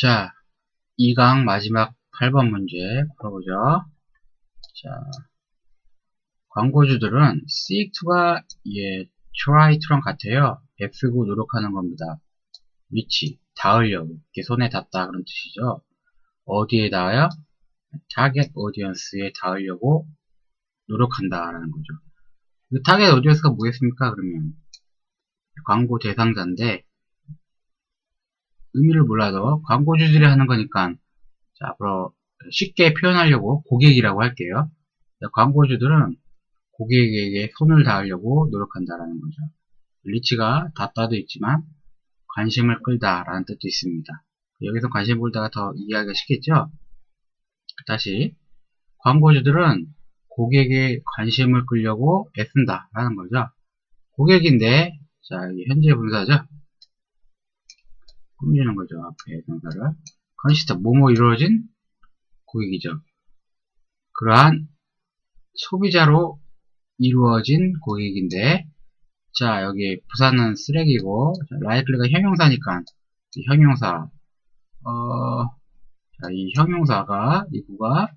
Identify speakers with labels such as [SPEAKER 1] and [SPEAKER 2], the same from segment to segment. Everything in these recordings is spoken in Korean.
[SPEAKER 1] 자, 2강 마지막 8번 문제 풀어보죠. 자, 광고주들은 seek to가 예, try to랑 같아요. 애쓰고 노력하는 겁니다. reach, 닿으려고, 이렇게 손에 닿다 그런 뜻이죠. 어디에 닿아요? target audience에 닿으려고 노력한다라는 거죠. 그 target audience가 뭐겠습니까? 그러면 광고 대상자인데 의미를 몰라도 광고주들이 하는 거니까 자 앞으로 쉽게 표현하려고 고객이라고 할게요. 광고주들은 고객에게 손을 닿으려고 노력한다라는 거죠. 리치가 닿다도 있지만 관심을 끌다라는 뜻도 있습니다. 여기서 관심 끌다가 더 이해하기가 쉽겠죠? 다시 광고주들은 고객의 관심을 끌려고 애쓴다라는 거죠. 고객인데 자 현재 분사죠. 꾸미는 거죠. 앞에 동사를. 컨시스터, 뭐뭐 이루어진 고객이죠. 그러한 소비자로 이루어진 고객인데, 자, 여기 부사는 쓰레기고, 라이클리가 형용사니까, 형용사, 어, 자, 이 형용사가, 이 구가,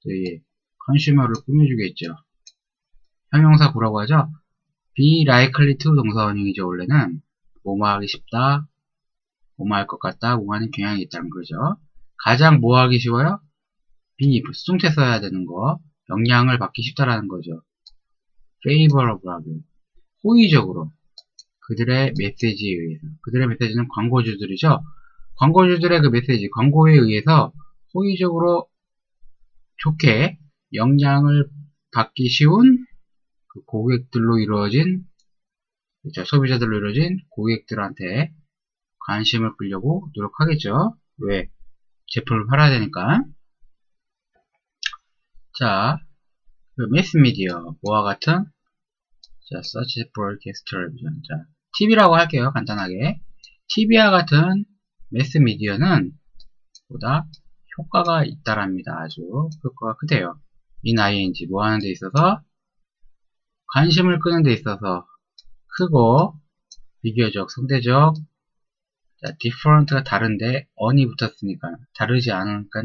[SPEAKER 1] 저희, 컨슈머를 꾸며주겠죠. 형용사 구라고 하죠. be likely to 동사원형이죠, 원래는. 뭐뭐 하기 쉽다, 뭐뭐할 것 같다, 뭐하는 경향이 있다는 거죠. 가장 뭐 하기 쉬워요? B, 수동태 써야 되는 거. 영향을 받기 쉽다라는 거죠. favorable하게. 호의적으로. 그들의 메시지에 의해서. 그들의 메시지는 광고주들이죠. 광고주들의 그 메시지, 광고에 의해서 호의적으로 좋게 영향을 받기 쉬운 그 고객들로 이루어진, 그렇죠. 소비자들로 이루어진 고객들한테 관심을 끌려고 노력하겠죠. 왜? 제품을 팔아야 되니까. 자, 그 매스미디어, 뭐와 같은? 자, search broadcast television. 자, TV라고 할게요. 간단하게. TV와 같은 매스미디어는 보다 효과가 있다랍니다. 아주 효과가 크대요. in ing, 뭐 하는 데 있어서 관심을 끄는 데 있어서 크고 비교적 상대적 자, different가 다른데 on이 붙었으니까 다르지 않으니까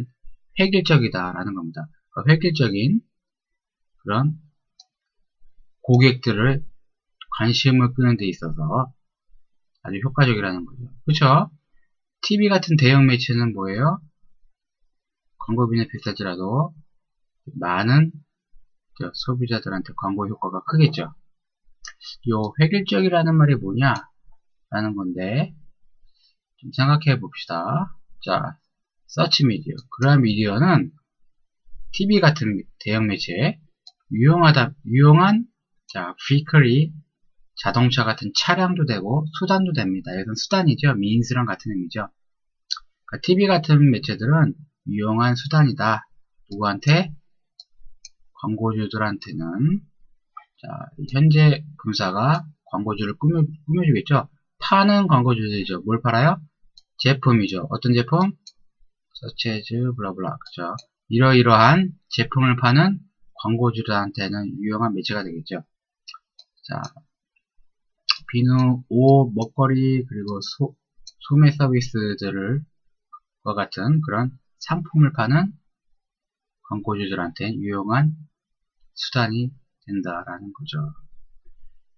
[SPEAKER 1] 획일적이다 라는 겁니다. 그러니까 획일적인 그런 고객들을 관심을 끄는 데 있어서 아주 효과적이라는 거죠. 그쵸? TV 같은 대형 매체는 뭐예요? 광고비는 비싸지라도 많은 소비자들한테 광고 효과가 크겠죠. 요 획일적이라는 말이 뭐냐? 라는 건데 좀 생각해 봅시다. 자, 서치 미디어. 그러한 미디어는 TV 같은 대형 매체에 유용하다, 유용한, 자, vehicle 자동차 같은 차량도 되고, 수단도 됩니다. 이것은 수단이죠. means랑 같은 의미죠. 그러니까 TV 같은 매체들은 유용한 수단이다. 누구한테? 광고주들한테는, 자, 현재 분사가 광고주를 꾸며, 꾸며주겠죠. 파는 광고주들이죠. 뭘 팔아요? 제품이죠. 어떤 제품? 서체즈 블라블라 그죠? 이러이러한 제품을 파는 광고주들한테는 유용한 매체가 되겠죠. 자, 비누, 옷, 먹거리 그리고 소, 소매 서비스들을 과 같은 그런 상품을 파는 광고주들한테 유용한 수단이 된다라는 거죠.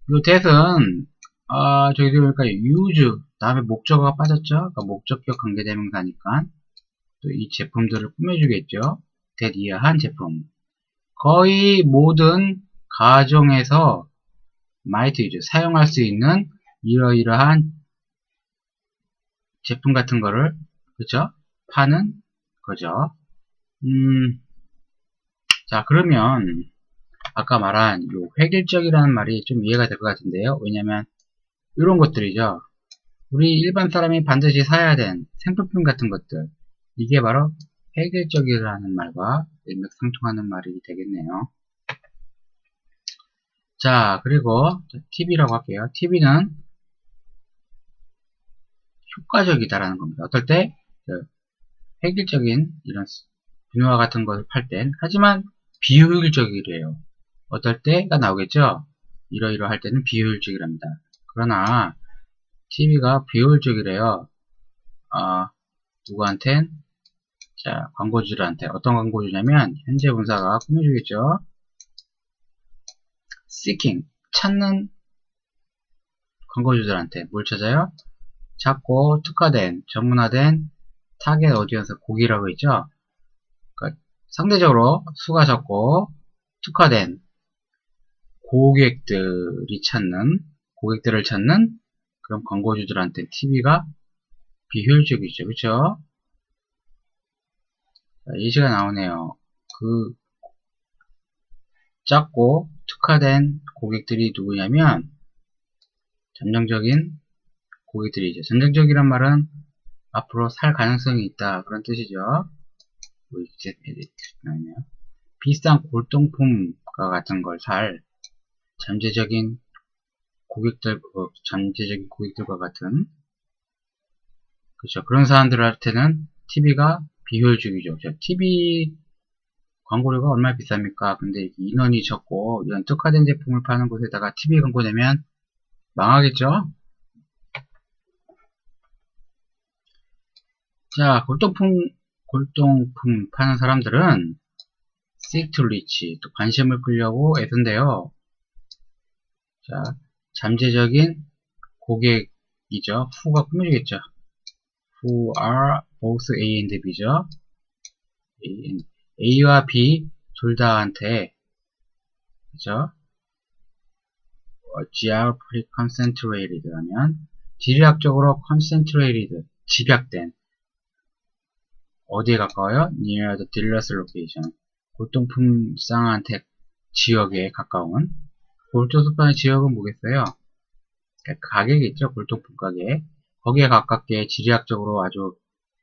[SPEAKER 1] 이 대은 아, 저기 보니까 use 다음에 목적어가 빠졌죠. 그러니까 목적격 관계대명사니까 또 이 제품들을 꾸며주겠죠. 대리한 제품. 거의 모든 가정에서 use 사용할 수 있는 이러이러한 제품 같은 거를 그죠? 파는 거죠. 음, 자 그러면 아까 말한 요 획일적이라는 말이 좀 이해가 될 것 같은데요. 왜냐면 이런 것들이죠. 우리 일반 사람이 반드시 사야 된 생필품 같은 것들 이게 바로 획일적이라는 말과 일맥상통하는 말이 되겠네요. 자 그리고 TV라고 할게요. TV는 효과적이다라는 겁니다. 어떨 때 그 획일적인 이런 비누와 같은 것을 팔 땐 하지만 비효율적이래요. 어떨 때가 나오겠죠? 이러이러할 때는 비효율적이랍니다. 그러나 TV가 비효율적이래요. 어, 누구한텐? 자, 광고주들한테. 어떤 광고주냐면, 현재 분사가 꾸며주겠죠? seeking. 찾는 광고주들한테. 뭘 찾아요? 찾고, 특화된, 전문화된 타겟 어디언스 고기라고 있죠? 그러니까 상대적으로 수가 적고, 특화된 고객들이 찾는, 고객들을 찾는 그런 광고주들한테 TV가 비효율적이죠. 그쵸? 예시가 나오네요. 그 작고 특화된 고객들이 누구냐면 잠정적인 고객들이죠. 잠정적이란 말은 앞으로 살 가능성이 있다 그런 뜻이죠. 뭐 비싼 골동품과 같은 걸 살 잠재적인 고객들, 어, 잠재적인 고객들과 같은 그렇죠. 그런 사람들한테는 TV가 비효율적이죠. TV 광고료가 얼마나 비쌉니까? 근데 인원이 적고 이런 특화된 제품을 파는 곳에다가 TV 광고 내면 망하겠죠? 자, 골동품, 골동품 파는 사람들은 seek to reach, 또 관심을 끌려고 애쓴데요. 자, 잠재적인 고객이죠. 후가 꾸며지겠죠. who are both A and B죠. A와 B 둘 다한테 그죠? geographically concentrated 하면 지리학적으로 concentrated 집약된 어디에 가까워요? near the dealer's location 골동품상한테 지역에 가까운 골조수판의 지역은 뭐겠어요? 가게겠죠 골동품 가게 거기에 가깝게 지리학적으로 아주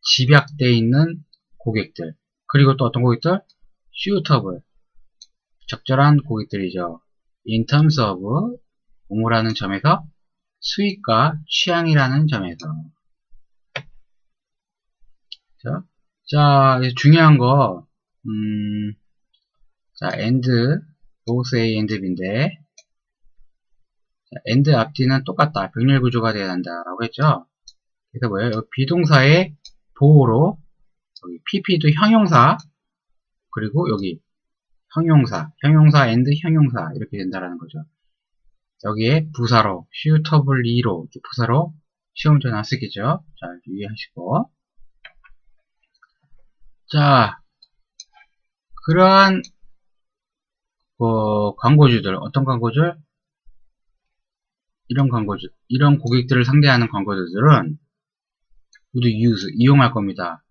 [SPEAKER 1] 집약되어 있는 고객들 그리고 또 어떤 고객들? suitable 적절한 고객들이죠. terms of 공모라는 점에서 수익과 취향이라는 점에서 자, 자 중요한 거 음, 자, and both A and B인데 자, and 앞뒤는 똑같다. 병렬 구조가 돼야 한다라고 했죠. 그래서 뭐예요? 비동사의 보호로 여기 pp도 형용사 그리고 여기 형용사, 형용사 and 형용사 이렇게 된다라는 거죠. 여기에 부사로, suitably로 부사로 시험 전화 쓰겠죠. 자, 유의하시고 자, 그러한 어, 광고주들, 어떤 광고주? 이런 광고주, 이런 고객들을 상대하는 광고주들은 모두 use, 이용할 겁니다.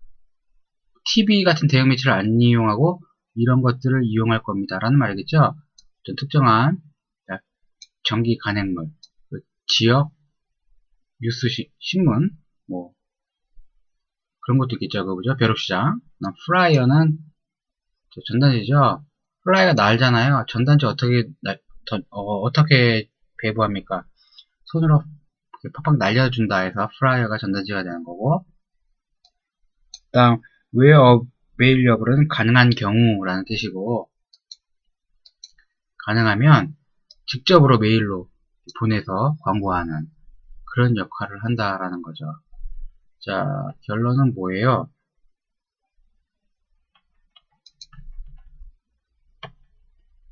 [SPEAKER 1] TV 같은 대형 매체를 안 이용하고 이런 것들을 이용할 겁니다. 라는 말이겠죠. 특정한 전기 간행물, 그 지역, 뉴스 시, 신문, 뭐 그런 것도 있겠죠. 그죠? 벼룩시장. 플라이어는 전단지죠. 플라이가 날잖아요. 전단지 어떻게 어, 떻게 배부합니까? 손으로 팍팍 날려준다 해서 플라이어가 전단지가 되는 거고 다음 where available은 가능한 경우라는 뜻이고 가능하면 직접으로 메일로 보내서 광고하는 그런 역할을 한다라는 거죠. 자, 결론은 뭐예요?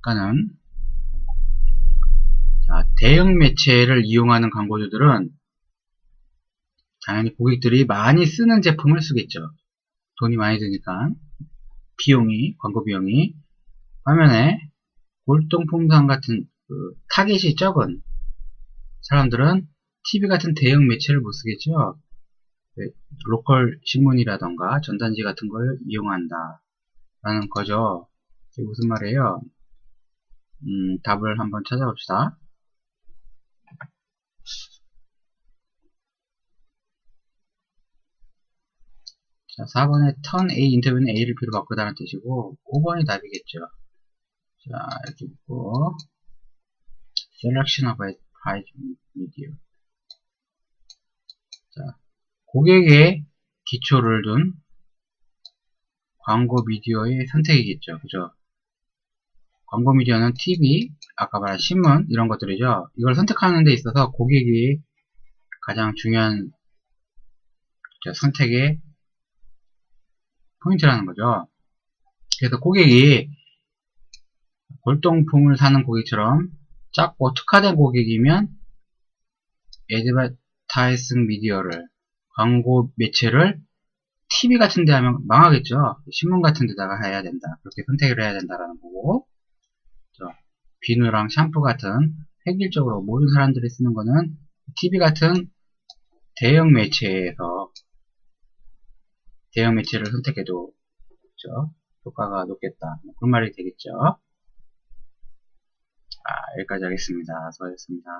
[SPEAKER 1] 그러니까는 자, 대형 매체를 이용하는 광고주들은 당연히 고객들이 많이 쓰는 제품을 쓰겠죠. 돈이 많이 드니까 비용이 광고 비용이 화면에 골동품상 같은 그 타겟이 적은 사람들은 TV 같은 대형 매체를 못 쓰겠죠. 네, 로컬 신문이라던가 전단지 같은 걸 이용한다 라는 거죠. 무슨 말이에요? 음, 답을 한번 찾아봅시다. 자, 4번에 turn A 인터뷰는 A를 B로 바꾸다는 뜻이고 5번이 답이겠죠. 자, 이렇게 있고 selection of price media 자, 고객의 기초를 둔 광고 미디어의 선택이겠죠. 그죠? 광고 미디어는 TV, 아까 말한 신문, 이런 것들이죠. 이걸 선택하는 데 있어서 고객이 가장 중요한 선택의 포인트라는 거죠. 그래서 고객이 골동품을 사는 고객처럼 작고 특화된 고객이면 애드버타이싱 미디어를 광고 매체를 TV 같은 데 하면 망하겠죠. 신문 같은 데다가 해야 된다. 그렇게 선택을 해야 된다라는 거고 비누랑 샴푸 같은 획일적으로 모든 사람들이 쓰는 거는 TV 같은 대형 매체에서 대형 매체를 선택해도 그렇죠? 효과가 높겠다. 뭐 그런 말이 되겠죠. 자, 여기까지 하겠습니다. 수고하셨습니다.